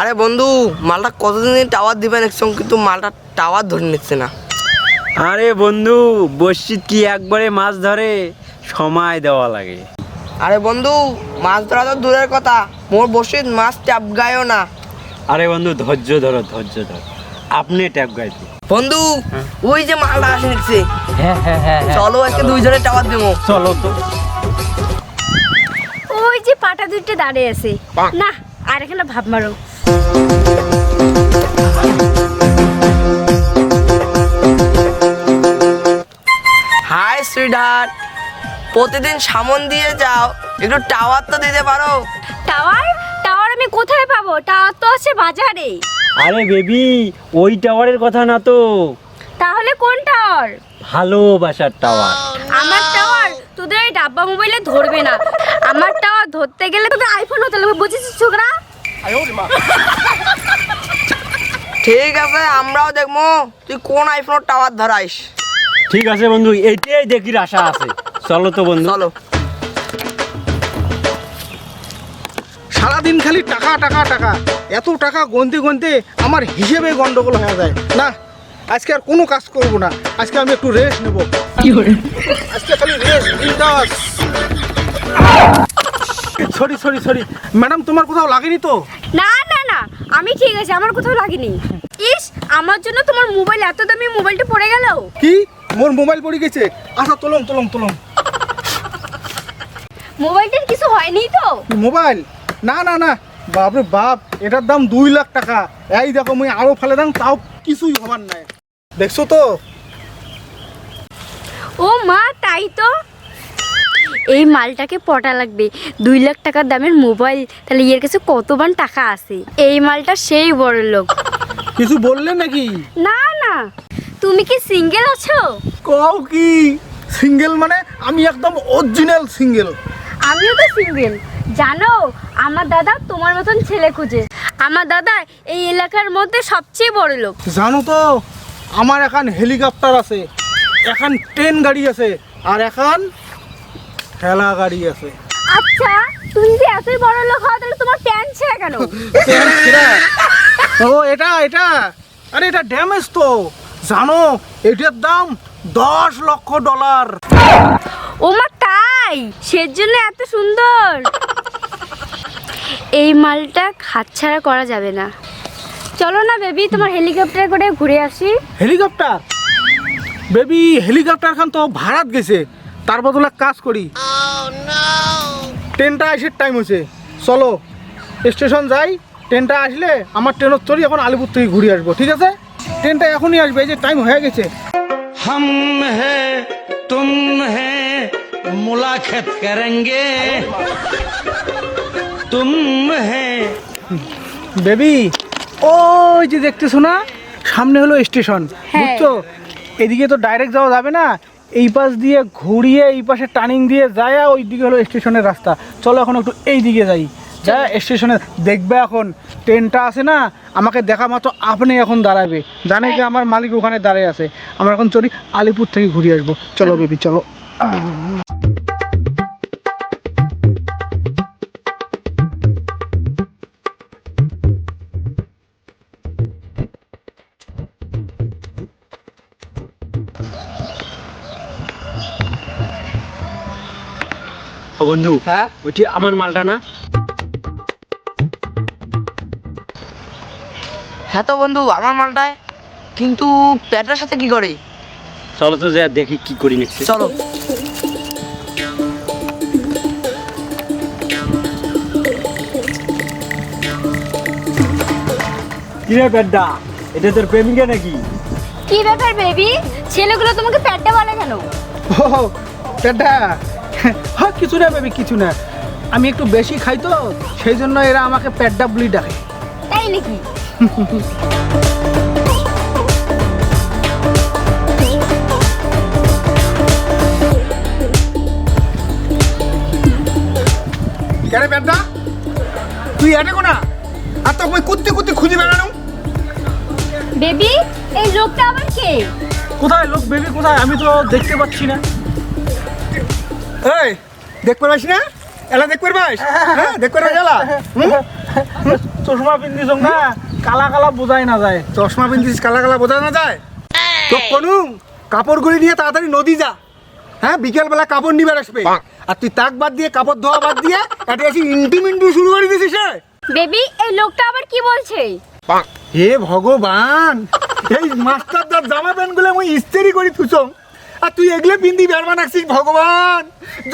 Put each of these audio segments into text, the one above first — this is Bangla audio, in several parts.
আরে বন্ধু মালটা কতদিন টাওয়ার দিবেন? একসঙ্গে কিন্তু মালটা টাওয়ার ধরে নিচ্ছে না। আরে বন্ধু বসিত কি একবারে মাছ ধরে? সময় দেওয়া লাগে। আরে বন্ধু মাছ ধরা তো দূরের কথা। মোর বসিত মাছ চাপ গায়ও না। আরে বন্ধু ধৈর্য ধরো ধৈর্য ধরো। আপনি ট্যাপ গাইতে। বন্ধু ওই যে মালটা আসে নিচ্ছে। হ্যাঁ হ্যাঁ হ্যাঁ চলো আজকে দুইজনে টাওয়ার দেবো। চলো তো। ওই যে পাটা দুইটা দাঁড়িয়ে আছে। না আর এখানে ভাব মারো। হাই সুইটহার্ট প্রতিদিন সামন দিয়ে যাও। একটু টাওয়ার তো দিতে পারো। টাওয়ার? টাওয়ার আমি কোথায় পাবো? টাওয়ার তো আছে বাজারে। আরে বেবি ওই টাওয়ারের কথা না তো। তাহলে কোন টাওয়ার? ভালোবাসার টাওয়ার। আমার টাওয়ার তোদের এই ডাব্বা মোবাইলে ধরবে না। আমার টাওয়ার ধরতে গেলে তোদের আইফোন হতে লাগবে বুঝেছিস ছোকরা? ঠিক আছে আমরাও দেখব তুই কোন আইফোন টাওয়ার ধরাইস। ঠিক আছে বন্ধু এইটাই দেখির আশা আছে। চলো তো বন্ধু। চলো। সারাদিন খালি টাকা টাকা টাকা। এত টাকা গনতে গনতে আমার হিসেবে গন্ডগোল হয়ে যায়। না আজকে আর কোনো কাজ করব না। আজকে আমি একটু রেস্ট নেব। আজকে খালি রেস্ট বিন্দাস। সরি সরি সরি ম্যাডাম তোমার কোথাও লাগেনি তো? না না না। আমি ঠিক আছে আমার কোথাও লাগেনি। ইস আমার জন্য তোমার মোবাইল এত দামি মোবাইলটা পড়ে গেল। কি? মোর মোবাইল পড়ে গেছে? আচ্ছা তোলম তোলম তোলম মোবাইলটার কিছু হয়নি তো? মোবাইল না না না। বাপরে বাপ এটার দাম দুই লাখ টাকা। এই দেখো মুই আরও ফেলে দাম তাও কিছুই হবার নাই। দেখছ তো? ও মা তাই তো। এই মালটাকে পটা লাগবে। দুই লাখ টাকার দামের মোবাইল। তাহলে এর কাছে কতবার টাকা আছে? এই মালটা সেই বড় লোক। কিছু বললে নাকি? না না। তুমি কি সিঙ্গেল আছো? কও কি? সিঙ্গেল মানে আমি একদম অরিজিনাল সিঙ্গেল। আমিও তো সিঙ্গেল। জানো আমার দাদা তোমার মতন ছেলে খুঁজে। আমার দাদা এই এলাকার মধ্যে সবচেয়ে বড় লোক। জানো তো আমার এখন হেলিকপ্টার আছে এখন ট্রেন গাড়ি আছে আর এখন ঠেলা গাড়ি আছে। আচ্ছা তুমি যদি এতই বড় লোক হও তাহলে তোমার প্যান্ট ছেঁড়া কেন? ট্রেন ছেড়া। ও এটা এটা? আরে এটা ড্যামেজ তো। জানো এটার দাম দশ লক্ষ ডলার। ও মা তাই? সেজন্য এত সুন্দর। এই মালটা হাতছাড়া করা যাবে না। চলো না বেবি তোমার হেলিকপ্টার করে ঘুরে আসি। হেলিকপ্টার? বেবি হেলিকপ্টার খান তো ভাড়াত গেছে। তার বদলে কাজ করি। ট্রেনটা আসার টাইম হয়েছে। চলো স্টেশন যাই। ট্রেনটা আসলে আমার ট্রেনের চড়ি এখন আলিপুর থেকে ঘুরে আসব ঠিক আছে? ট্রেনটা এখনই আসবে এই যে টাইম হয়ে গেছে। হাম হে তুম হে মুলাকাত করেঙ্গে। তুম বেবি ওই যে দেখতেছো না? সামনে হলো স্টেশন হ্যাঁ। বুঝছ? এদিকে তো ডাইরেক্ট যাওয়া যাবে না? এই পাশ দিয়ে ঘুরিয়ে এই পাশে টার্নিং দিয়ে যায় ওই দিকে হলো স্টেশনের রাস্তা। চলো এখন একটু এই দিকে যাই। যা স্টেশনে দেখবে এখন। ট্রেনটা আছে না? আমাকে দেখা মাত্র আপনি এখন দাঁড়াবে। জানে যে আমার মালিক ওখানে দাঁড়িয়ে আছে। আমরা এখন চলি আলিপুর থেকে ঘুরিয়ে আসব। চলো বেবি চলো। ও বন্ধু হ্যাঁ? ওইটি আমার মালটা না? হ্যাঁ তো বন্ধু আমার মালটায়। কিন্তু প্যাটার সাথে কি করে? চলো তো যা দেখি কি করি নেক্সট চলো। কিরে পেড্ডা এটা তোর প্রেমিকা নাকি? কি ব্যাপার বেবি ছেলেগুলো তোমাকে প্যাডটা বলে কেন? ও দাদা হ্যাঁ কিছু না বেবি কিছু না। আমি একটু বেশি খাই তো সেই জন্য এরা আমাকে প্যাড্ডা বলি ডাকে। তাই নাকি? কেন প্যাড্ডা তুই এটা কোনা? আর তো কুত্তি কুত্তি খুঁজে বেড়ানো? বেবি এই লোকটা আবার কে? কোথায় লোক? বেবি কোথায়? আমি তো দেখতে পাচ্ছি না। এই দেখতে না? এলা দেখতে হ্যাঁ দেখতে এলা। চশমা না কালা কালা বোঝাই না যায়। চশমা পিন্ধিস কালা কালা বোঝা না যায়? তো কোনো কাপড়গুলি নিয়ে তাড়াতাড়ি নদী যা। হ্যাঁ বিকেলবেলা কাপড় নিবার আসবে। আর তুই তাক বাদ দিয়ে কাপড় ধোয়া বাদ দিয়ে এটা এসে ইন্টু মিন্টু শুরু করে দিছিস বেবি এই লোকটা আবার কি বলছে? হে ভগবান! এই মাস্টারদার জামা প্যান্টগুলো আমি ইস্ত্রি করি থুচং আর তুই এগুলো পিন্দি বেরমান রাখছিস ভগবান।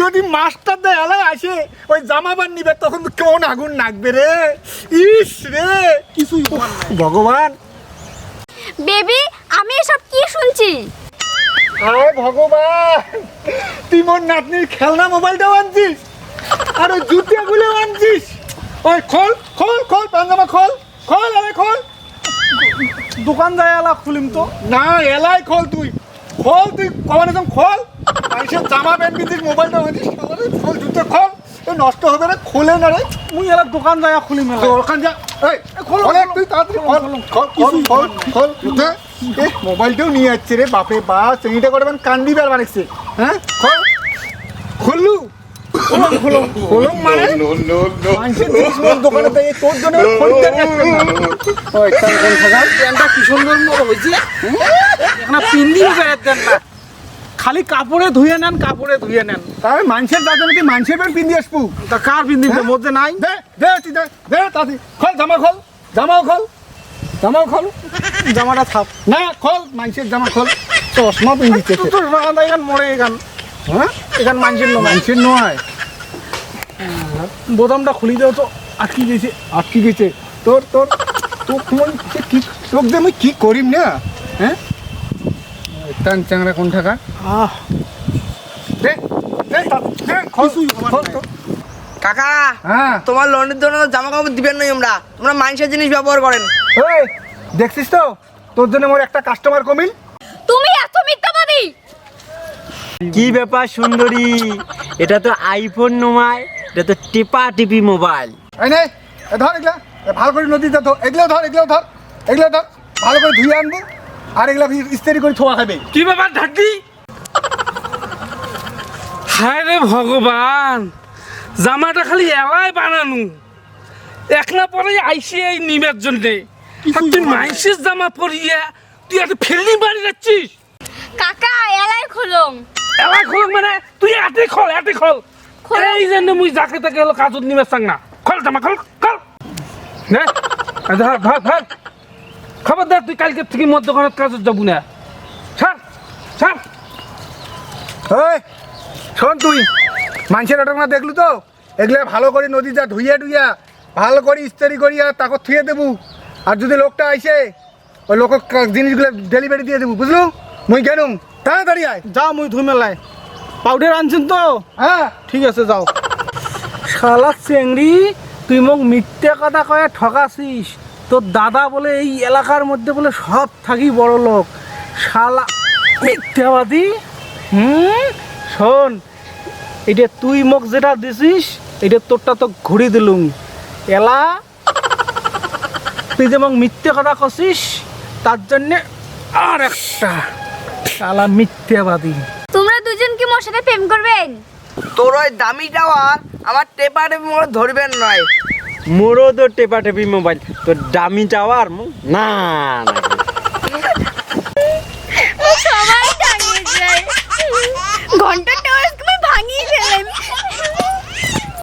যদি মাস্টারদা এলাই আসে ওই জামা প্যান্ট নিবে তখন কেমন আগুন নাকবে রে? ইস রে কিছুই ভগবান। বেবি আমি এসব কি শুনছি? হায় ভগবান তুই মোর নাতনির খেলনা মোবাইলটাও আনছিস? আর ওই জুতিয়াগুলো আনছিস? ওই খোল খোল খোল পাঞ্জামা খোল খোল আরে খোল। দোকান যায় এলা খুলিম তো। না এলাই খোল তুই। খোল তুই কখন একদম খোল। মানুষের জামা প্যান্ট পিন্ধিস মোবাইলটা আরে খোল জুতো খোল। এ নষ্ট হবে না খোলে না রে। মুই এলা দোকান যায় খুলিম এলা। ওখান যা এই খোলো, তুই তাড়াতাড়ি খোলো, খোল খোল। খোল এ মোবাইলটাও নিয়ে যাচ্ছে রে বাপরে বাপ চেনিটা করবেন কান্দি বের বানাচ্ছে হ্যাঁ খোল। খুললু খোলম খোলম খোলম মানে? মানুষের জিনিস দোকানে দেয় তোর জন্য খরিদ্দার না ওই তার কোন থাকা প্যান্টটা কি সুন্দর মতো হয়েছে? এখন পিন্দি বেড়াত দেন না। খালি কাপড়ে ধুয়ে নেন কাপড়ে ধুয়ে নেন। তাহলে মানুষের দাদা নাকি মানুষের প্যান্ট পিন্দি আসব? তা কার পিন্দি মধ্যে নাই। দে দে তুই দে দে খোল জামা খোল জামাও খোল জামাও খোল। জামাটা থাপ না খোল মানুষের জামা খোল। চশমা তো রান্দা এখান মরে এখান। হ্যাঁ? এখান মানুষের নয়। মানুষের নয়। বোতামটা খুলি দেও তো আটকি গেছে আটকে গেছে। তোর তোর তোর তোমার কি তোর দিয়ে আমি কি করিম না? হ্যাঁ? টান চাংরা কোন টাকা আহ। দে দে কাকা হ্যাঁ। তোমার লোনের জন্য জামা কাপড় দিবেন না আমরা। তোমরা মানুষের জিনিস ব্যবহার করেন। এই দেখছিস তো? তোর জন্য মোর একটা কাস্টমার কমিল। তুমি এত মিথ্যাবাদী! কি ব্যাপার সুন্দরী? এটা তো আইফোন নয়। এটা তো টিপা টিপি মোবাইল। এই নে এ ধর এগুলা এ ভালো করে নদীতে ধর এগুলো ধর এগুলো ধর এগুলো ধর ভালো করে ধুয়ে আনব আর এগুলা ইস্ত্রি করে থোয়া খাবে। কি ব্যাপার ঢাকি? হায় রে ভগবান জামাটা খালি এলাই বানানু। একলা পরে আইসি এই নিমের জন্যে। আর তুই মাইসের জামা পরিয়া তুই একটা ফেলনি বাড়ি যাচ্ছিস? কাকা এলাই খুলুম এলাই খোল মানে তুই এতে খোল এতে খোল খোল। এই জন্য মুই যাকে তাকে হলো কাজত নিমের চাং না। খোল জামা খোল খোল। নে ধর ধর ধর খবরদার তুই কালকে থেকে মধ্য ঘরের কাজত যাব না। ছাড় ছাড়। ওই শোন তুই মানুষের ঘটনা দেখলু তো? এগুলো ভালো করে নদীটা ধুইয়া ধুইয়া ভালো করে ইস্ত্রি করিয়া তাকে থুয়ে দেবু। আর যদি লোকটা আইসে ওই লোক জিনিসগুলো ডেলিভারি দিয়ে দেবু বুঝলু? মুই গেলুম। তাড়াতাড়ি আয়। যাও মুই ধুই মেলায় পাউডার আনছেন তো? হ্যাঁ। ঠিক আছে যাও। শালা চেংড়ি তুই মোক মিথ্যে কথা কয়ে ঠকাছিস। তোর দাদা বলে এই এলাকার মধ্যে বলে সব থাকি বড় লোক। শালা মিথ্যাবাদী। হুম? শোন এটা তুই মোক যেটা দিছিস এটা তোরটা তো ঘুরি দিলুম এলা তুই যে মোক মিথ্যে কথা কছিস তার জন্যে আর একটা। শালা মিথ্যাবাদী। দুজন কি মোর সাথে প্রেম করবেন? তোর ওই দামি টাওয়া আমার টেপা টেপি মোর ধরবেন নয়। মোরও তো টেপা টেপি মোবাইল তো দামি টাওয়ার না না।